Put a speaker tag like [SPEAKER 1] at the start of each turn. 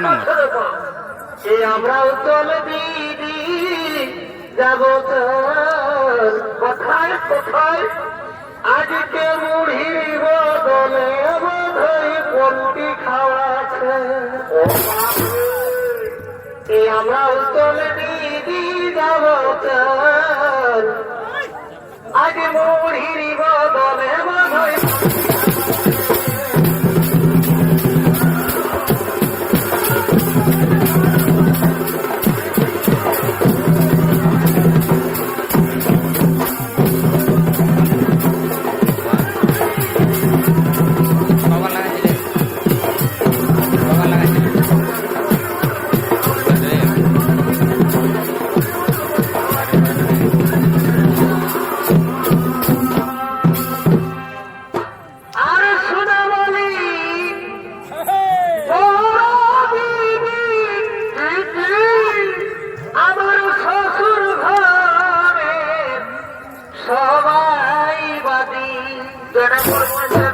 [SPEAKER 1] নম্বর
[SPEAKER 2] এ আমরাও চলে দিদি যাব কোথায় কোথায়? আজকে মুড়ি বদলে বোধই পন্টি খাওয়াছে এ আমরাও চলে দিদি যাব আজ মুড়ির বদলে বোধই Será por